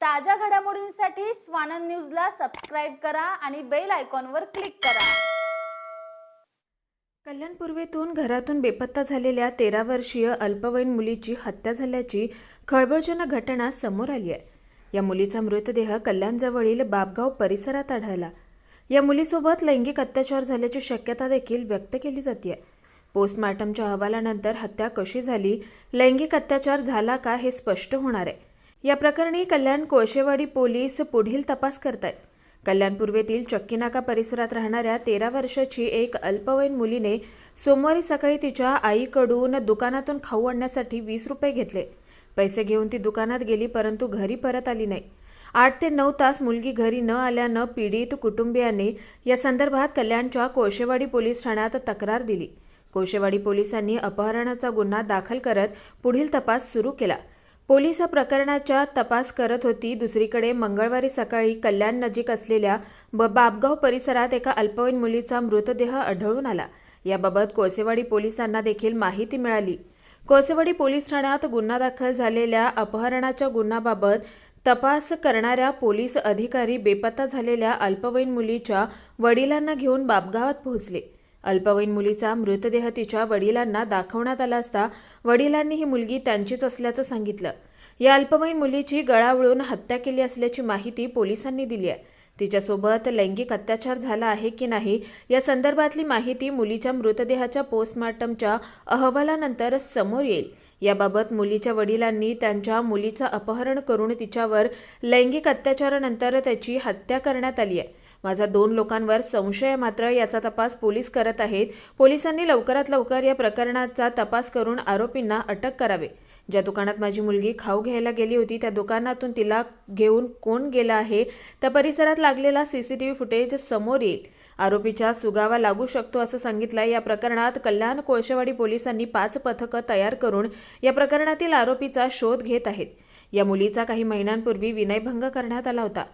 ताज्या घडामोडींसाठी स्वानंद न्यूजला सबस्क्राईब करा आणि बेल आयकॉनवर क्लिक करा. कल्याण पूर्वेतून घरातून बेपत्ता झालेल्या तेरा वर्षीय अल्पवयीन मुलीची हत्या झाल्याची खळबळजनक घटना समोर आली आहे. या मुलीचा मृतदेह कल्याणजवळील बाबगाव परिसरात आढळला. या मुलीसोबत लैंगिक अत्याचार झाल्याची शक्यता देखील व्यक्त केली जाते पोस्टमार्टमच्या अहवालानंतर हत्या कशी झाली लैंगिक अत्याचार झाला का हे स्पष्ट होणार आहे. या प्रकरणी कल्याण कोळशेवाडी पोलीस पुढील तपास करतायत. कल्याण पूर्वेतील चक्कीनाका परिसरात राहणाऱ्या तेरा वर्षाची एक अल्पवयीन मुलीने सोमवारी सकाळी तिच्या आईकडून दुकानातून खाऊ आणण्यासाठी वीस रुपये घेतले. पैसे घेऊन ती दुकानात गेली परंतु घरी परत आली नाही. आठ ते नऊ तास मुलगी घरी न आल्यानं पीडित कुटुंबियांनी या संदर्भात कल्याणच्या कोळशेवाडी पोलीस ठाण्यात तक्रार दिली. कोळशेवाडी पोलिसांनी अपहरणाचा गुन्हा दाखल करत पुढील तपास सुरू केला. पोलीस या प्रकरणाचा तपास करत होती. दुसरीकडे मंगळवारी सकाळी कल्याण नजीक असलेल्या ब- बाबगाव परिसरात एका अल्पवयीन मुलीचा मृतदेह आढळून आला. याबाबत कोळसेवाडी पोलिसांना देखील माहिती मिळाली. कोळसेवाडी पोलीस ठाण्यात गुन्हा दाखल झालेल्या अपहरणाच्या गुन्ह्याबाबत तपास करणाऱ्या पोलीस अधिकारी बेपत्ता झालेल्या अल्पवयीन मुलीच्या वडिलांना घेऊन बाबगावात पोहोचले. अल्पवयीन मुलीचा मृतदेह तिच्या वडिलांना दाखवण्यात आला असता वडिलांनी ही मुलगी त्यांचीच असल्याचं सांगितलं. या अल्पवयीन मुलीची गळावळून हत्या केली असल्याची माहिती पोलिसांनी दिली आहे. तिच्यासोबत लैंगिक अत्याचार झाला आहे की नाही या संदर्भातली माहिती मुलीच्या मृतदेहाच्या पोस्टमार्टमच्या अहवालानंतर समोर येईल. याबाबत मुलीच्या वडिलांनी त्यांच्या मुलीचं अपहरण करून तिच्यावर लैंगिक अत्याचारानंतर त्याची हत्या करण्यात आली आहे. माझा दोन लोकांवर संशय मात्र याचा तपास पोलीस करत आहेत. पोलिसांनी लवकरात लवकर या प्रकरणाचा तपास करून आरोपींना अटक करावे. ज्या दुकानात माझी मुलगी खाऊ घ्यायला गेली होती त्या दुकानातून तिला घेऊन कोण गेला आहे त्या परिसरात लागलेला सीसीटीव्ही फुटेज समोर येईल. आरोपीच्या सुगावा लागू शकतो असं सांगितलं या प्रकरणात कल्याण कोळशेवाडी पोलिसांनी पाच पथकं तयार करून या प्रकरणातील आरोपीचा शोध घेत आहेत. या मुलीचा काही महिन्यांपूर्वी विनयभंग करण्यात आला होता.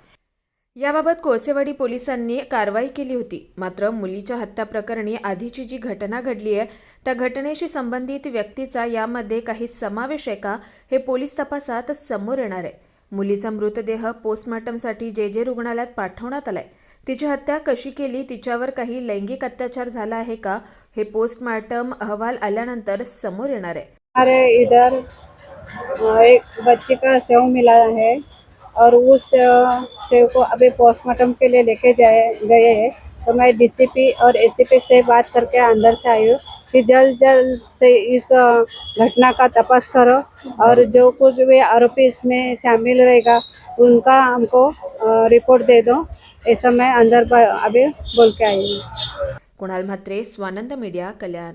याबाबत कोसेवाडी पोलिसांनी कारवाई केली होती. मात्र मुलीच्या हत्या प्रकरणी आधीची जी घटना घडली आहे त्या घटनेशी संबंधित व्यक्तीचा यामध्ये काही समावेश आहे का हे पोलीस तपासात समोर येणार आहे. मुलीचा मृतदेह पोस्टमार्टमसाठी जे जे रुग्णालयात पाठवण्यात आलाय. तिची हत्या कशी केली तिच्यावर काही लैंगिक अत्याचार झाला आहे का हे पोस्टमार्टम अहवाल आल्यानंतर समोर येणार आहे. हमारे इधर एक बच्चे का सेव मिला है और उस सेव को अभी पोस्टमार्टम के लिए लेके जाए, गए हैं। तो मैं डीसीपी और एसीपी से बात करके अंदर से आई हूँ कि जल्द जल्द से इस घटना का तपास करो और जो कुछ भी आरोपी इसमें शामिल रहेगा, उनका हमको रिपोर्ट दे दो। ऐसा मैं अंदर अभी बोल के आई हूँ। Kunal Mhatre, Swanand media, Kalyan.